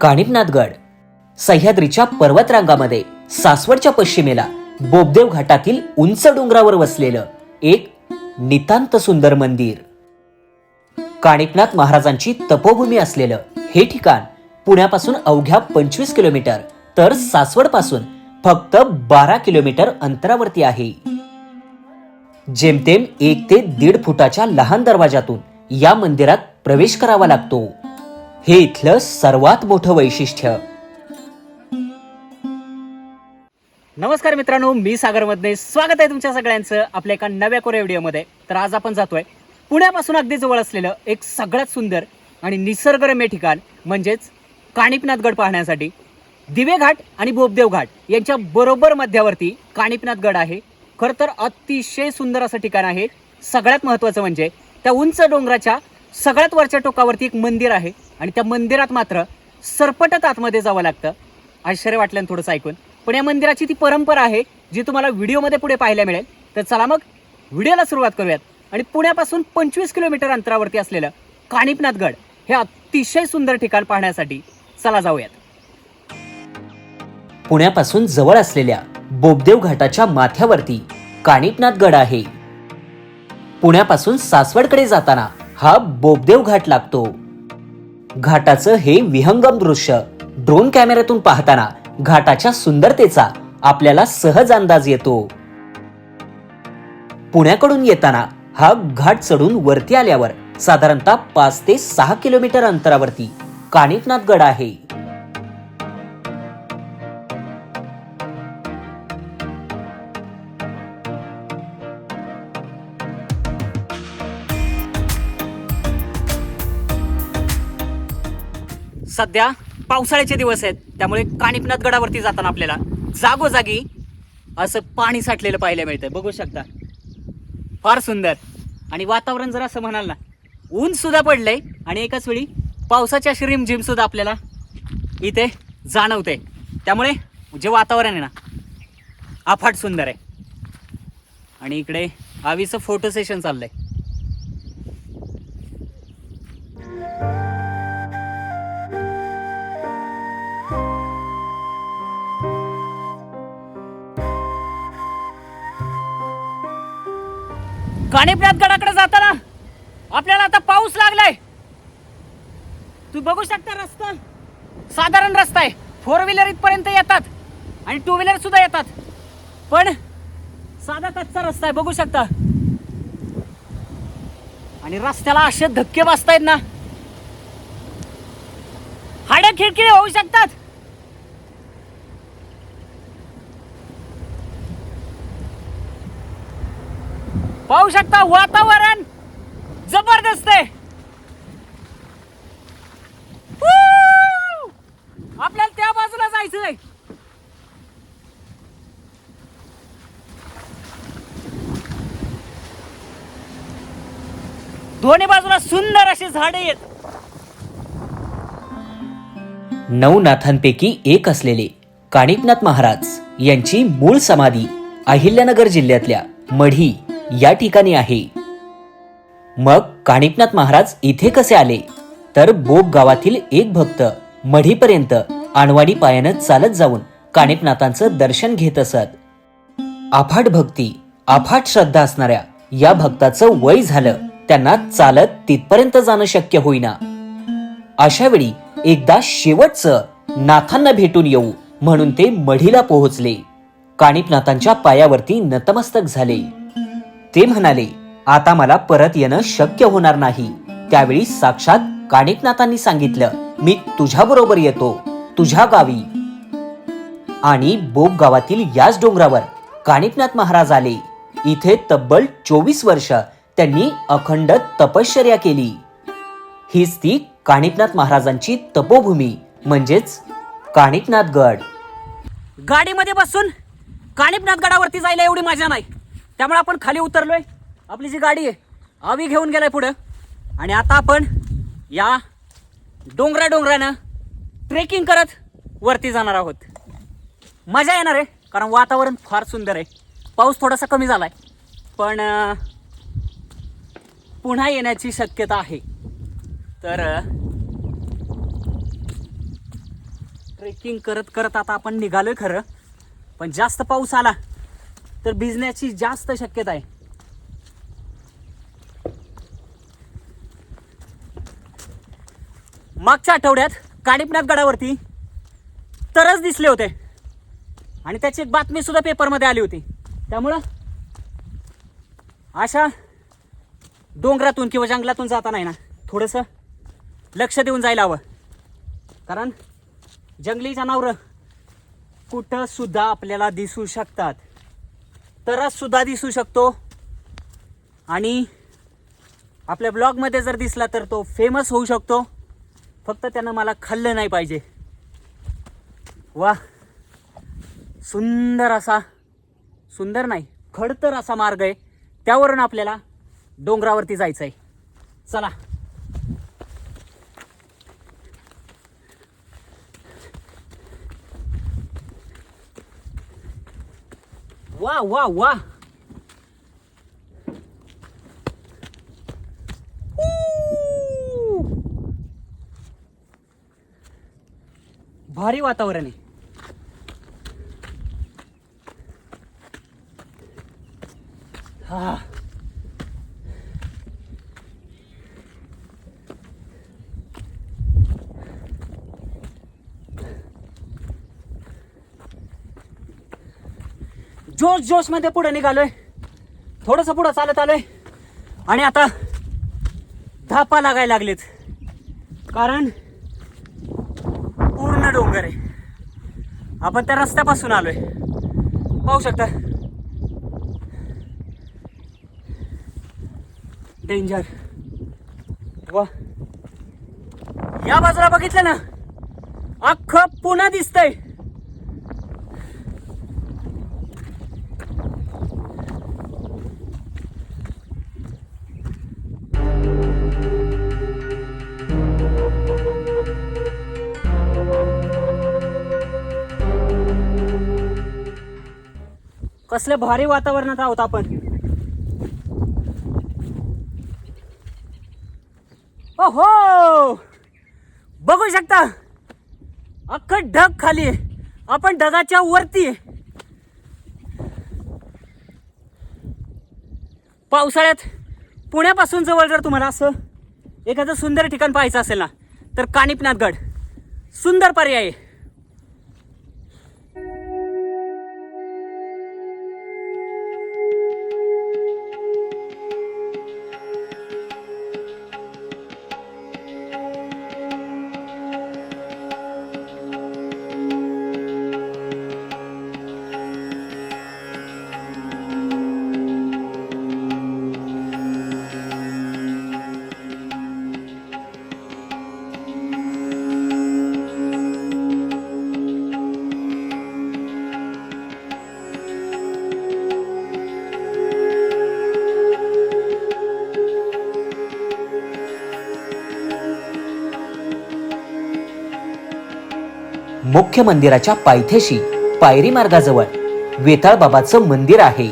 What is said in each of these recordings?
काणिपनाथगड सह्याद्रीच्या पर्वतरांगामध्ये सासवडच्या पश्चिमेला बोबदेव घाटातील उंच डोंगरावर वसलेलं एक नितांत सुंदर मंदिर. काणिकनाथ महाराजांची तपोभूमी असलेलं हे ठिकाण पुण्यापासून अवघ्या पंचवीस किलोमीटर तर सासवडपासून फक्त बारा किलोमीटर अंतरावरती आहे. जेमतेम एक ते दीड फुटाच्या लहान दरवाजातून या मंदिरात प्रवेश करावा लागतो. हे इथलं सर्वात मोठं वैशिष्ट्य. नमस्कार मित्रांनो मी सागर मधने स्वागत आहे तुमच्या सगळ्यांचं आपल्या एका नव्या कोऱ्या व्हिडिओमध्ये. तर आज आपण जातोय पुण्यापासून अगदी जवळ असलेलं एक सगळ्यात सुंदर आणि निसर्गरम्य ठिकाण म्हणजेच काणिपनाथगड पाहण्यासाठी. दिवे घाट आणि बोबदेव घाट यांच्या बरोबर मध्यावरती काणिपनाथगड आहे. खरं तर अतिशय सुंदर असं ठिकाण आहे. सगळ्यात महत्त्वाचं म्हणजे त्या उंच डोंगराच्या सगळ्यात वरच्या टोकावरती एक मंदिर आहे. आणि त्या मंदिरात मात्र सरपटत आतमध्ये जावं लागतं. आश्चर्य वाटलं थोडंसं ऐकून. पण या मंदिराची ती परंपरा आहे जी तुम्हाला व्हिडिओमध्ये पुढे पाहायला मिळेल. तर चला मग व्हिडिओला सुरुवात करूयात. आणि पुण्यापासून पंचवीस किलोमीटर अंतरावरती असलेलं काणिपनाथगड हे अतिशय सुंदर ठिकाण पाहण्यासाठी चला जाऊयात. पुण्यापासून जवळ असलेल्या बोबदेव घाटाच्या माथ्यावरती काणिपनाथगड आहे. पुण्यापासून सासवडकडे जाताना हा बोबदेव घाट लागतो. घाटाचं हे विहंगम दृश्य. ड्रोन कॅमेऱ्यातून पाहताना घाटाच्या सुंदरतेचा आपल्याला सहज अंदाज येतो. पुण्याकडून येताना हा घाट चढून वरती आल्यावर साधारणतः पाच ते सहा किलोमीटर अंतरावरती काणिपनाथगड आहे. सध्या पावसाळ्याचे दिवस आहेत त्यामुळे काणिपनाथ गडावरती जाताना आपल्याला जागोजागी असं पाणी साठलेलं पाहायला मिळतं बघू शकता. फार सुंदर. आणि वातावरण जर असं म्हणाल ना ऊन सुद्धा पडलंय आणि एकाच वेळी पावसाच्या अशी सुद्धा आपल्याला इथे जाणवते. त्यामुळे जे वातावरण आहे ना अफाट सुंदर आहे. आणि इकडे आवीचं फोटो सेशन चाललंय. काणिपनाथ गडाकडे जाताना आपल्याला आता पाऊस लागलाय. तू बघू शकता रस्ता. साधारण रस्ता आहे. फोर व्हीलर इथपर्यंत येतात आणि टू व्हीलर सुद्धा येतात. पण साधा कच्चा रस्ता आहे बघू शकता. आणि रस्त्याला असे धक्के बसतायत ना. हाड्या खिडकी होऊ शकतात. पाहू शकता वातावरण जबरदस्त आहे. आपल्याला त्या बाजूला जायचंय दोन्ही बाजूला सुंदर अशी झाडे आहेत. नऊ नाथांपैकी एक असलेले काणिकनाथ महाराज यांची मूळ समाधी अहिल्यानगर जिल्ह्यातल्या मढी या ठिकाणी आहे. मग काणिकनाथ महाराज इथे कसे आले? तर बोग गावातील एक भक्त मढीपर्यंत आणवाडी पायानं चालत जाऊन काणिकनाथांचं दर्शन घेत असत. आफाट भक्ती अफाट श्रद्धा असणाऱ्या या भक्ताचं वय झालं त्यांना चालत तिथपर्यंत जाणं शक्य होईना. अशा वेळी एकदा शेवटचं नाथांना भेटून येऊ म्हणून ते मढीला पोहोचले. काणिपनाथांच्या पायावरती नतमस्तक झाले. ते म्हणाले आता मला परत येणं शक्य होणार नाही. त्यावेळी साक्षात काणिकनाथांनी सांगितलं मी तुझ्या बरोबर येतो तुझ्या गावी. आणि बोब गावातील याच डोंगरावर काणिकनाथ महाराज आले. इथे तब्बल चोवीस वर्ष त्यांनी अखंड तपश्चर्या केली. हीच ती काणिकनाथ महाराजांची तपोभूमी म्हणजेच काणिकनाथ गड गाडीमध्ये बसून काणिकनाथ गडावरती जायला एवढी मजा नाही. त्यामुळे आपण खाली उतरलोय. आपली जी गाडी आहे आवी घेऊन गेलाय पुढं. आणि आता आपण या डोंगरा डोंगरानं ट्रेकिंग करत वरती जाणार आहोत. मजा येणार आहे कारण वातावरण फार सुंदर आहे. पाऊस थोडासा कमी झालाय. पण पुन्हा येण्याची शक्यता आहे. तर ट्रेकिंग करत करत आता आपण निघालोय खरं. पण जास्त पाऊस आला तर भिजण्याची जास्त शक्यता आहे. मागच्या आठवड्यात काडीपनाथ गडावरती तरच दिसले होते. आणि त्याची एक बातमी सुद्धा पेपरमध्ये आली होती. त्यामुळं अशा डोंगरातून किंवा जंगलातून जाताना आहे ना थोडंसं लक्ष देऊन जायला हवं. कारण जंगली जनावरं कुठं सुद्धा आपल्याला दिसू शकतात. तरच सुद्धा दिसू शकतो. आणि आपल्या ब्लॉगमध्ये जर दिसला तर तो फेमस होऊ शकतो. फक्त त्यानं मला खाल्लं नाही पाहिजे. वा. सुंदर असा सुंदर नाही खडतर असा मार्ग आहे. त्यावरून आपल्याला डोंगरावरती जायचं आहे चला. वा वा वा ऊ! भारी वातावरण आहे हा जोश जोशमध्ये पुढे निघालोय. थोडस पुढं चालत आलोय. आणि आता धापा लागायला लागलेत. कारण पूर्ण डोंगर आहे. आपण त्या रस्त्यापासून आलोय. पाहू शकता. डेंजर वा. या बाजूला बघितलं ना? अख्खं पुन्हा दिसतंय. कसल्या भारी वातावरणात आहोत आपण. ओहो! बघू शकता. अख्खं ढग खाली आहे. आपण ढगाच्या वरती पावसाळ्यात पुण्यापासून जवळ जर तुम्हाला असं एखादं सुंदर ठिकाण पाहायचं असेल ना तर कानिपनाथगड. सुंदर पर्याय आहे. मुख्य मंदिराच्या पायथ्याशी पायरी मार्गाजवळ वेताळ बाबाचं मंदिर आहे.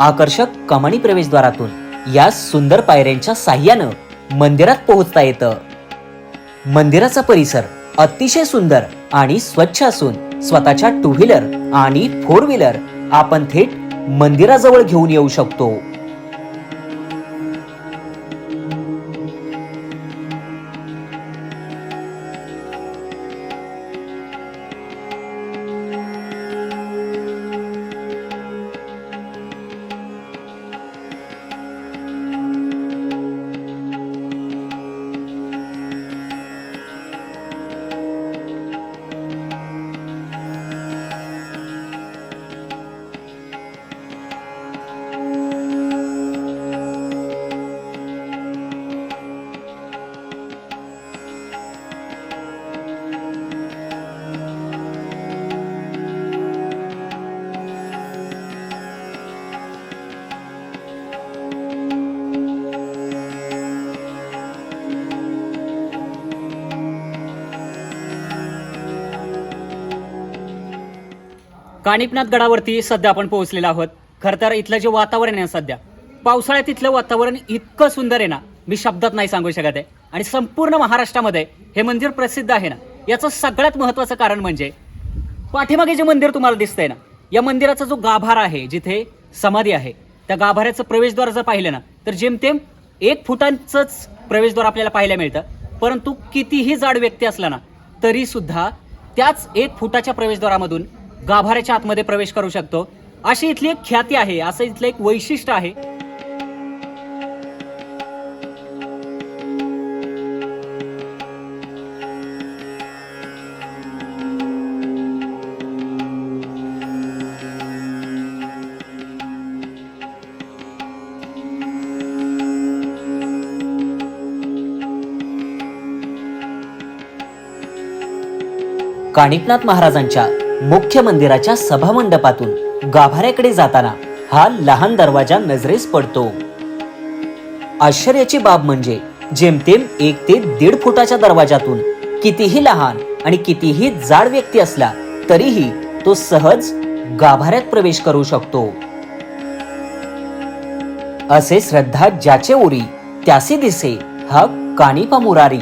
आकर्षक कमानी प्रवेशद्वारातून या सुंदर पायऱ्यांच्या साह्यानं मंदिरात पोहोचता येतं. मंदिराचा परिसर अतिशय सुंदर आणि स्वच्छ असून स्वतःच्या टू व्हीलर आणि फोर व्हीलर आपण थेट मंदिराजवळ घेऊन येऊ शकतो. काणिपनाथ गडावरती सध्या आपण पोहोचलेलो आहोत. खरं तर इथलं जे वातावरण आहे ना सध्या पावसाळ्यात इथलं वातावरण इतकं सुंदर आहे ना मी शब्दात नाही सांगू शकत आहे. आणि संपूर्ण महाराष्ट्रामध्ये हे मंदिर प्रसिद्ध आहे ना याचं सगळ्यात महत्त्वाचं कारण म्हणजे पाठीमागे जे मंदिर तुम्हाला दिसतंय ना या मंदिराचा जो गाभारा आहे जिथे समाधी आहे त्या गाभाऱ्याचं प्रवेशद्वार जर पाहिलं ना तर जेमतेम एक फुटांचंच प्रवेशद्वार आपल्याला पाहायला मिळतं. परंतु कितीही जाड व्यक्ती असला ना तरी सुद्धा त्याच एक फुटाच्या प्रवेशद्वारामधून गाभाऱ्याच्या आतमध्ये प्रवेश करू शकतो. अशी इथली एक ख्याती आहे असं इथलं एक वैशिष्ट्य आहे. काणिकनाथ महाराजांच्या मुख्य मंदिराच्या सभामंडपातून गाभाऱ्याकडे जाताना हा लहान दरवाजा नजरेस पडतो. आश्चर्याची बाब म्हणजे जेमतेम एक ते दीड फुटाच्या दरवाजातून कितीही लहान आणि कितीही जाड व्यक्ती असला तरीही तो सहज गाभाऱ्यात प्रवेश करू शकतो. असे श्रद्धा ज्याचे उरी त्यासी दिसे हा कानिपा मुरारी.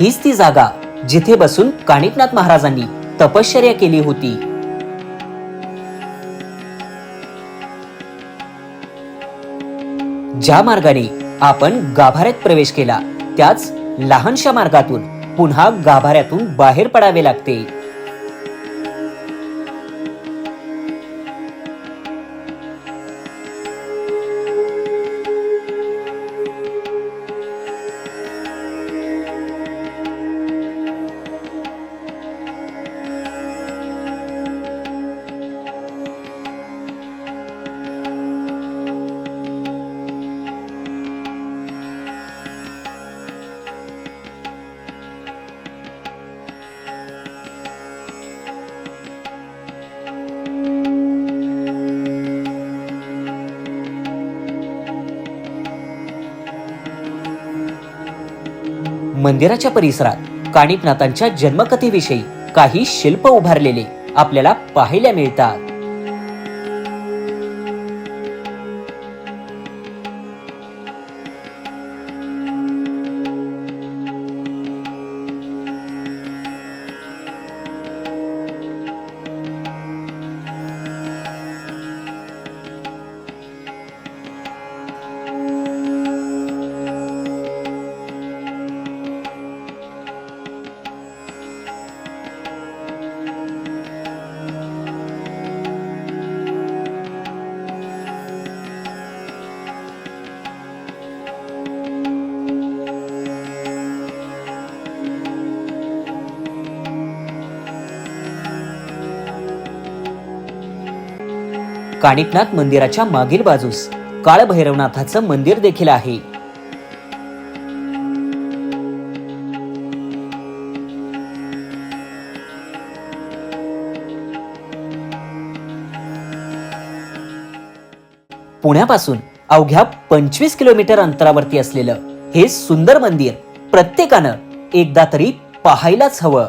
हीच ती जागा जिथे बसून काणिकनाथ महाराजांनी तपश्चर्या केली होती. ज्या मार्गाने आपण गाभाऱ्यात प्रवेश केला त्याच लहानशा मार्गातून पुन्हा गाभाऱ्यातून बाहेर पडावे लागते. मंदिराच्या परिसरात काणिकनाथांच्या जन्मकथेविषयी काही शिल्प उभारलेले आपल्याला पाहायला मिळतात. काणिकनाथ मंदिराच्या मागील बाजूस. काळभैरवनाथाचं मंदिर देखील आहे. पुण्यापासून अवघ्या पंचवीस किलोमीटर अंतरावरती असलेलं हे सुंदर मंदिर प्रत्येकानं एकदा तरी पाहायलाच हवं.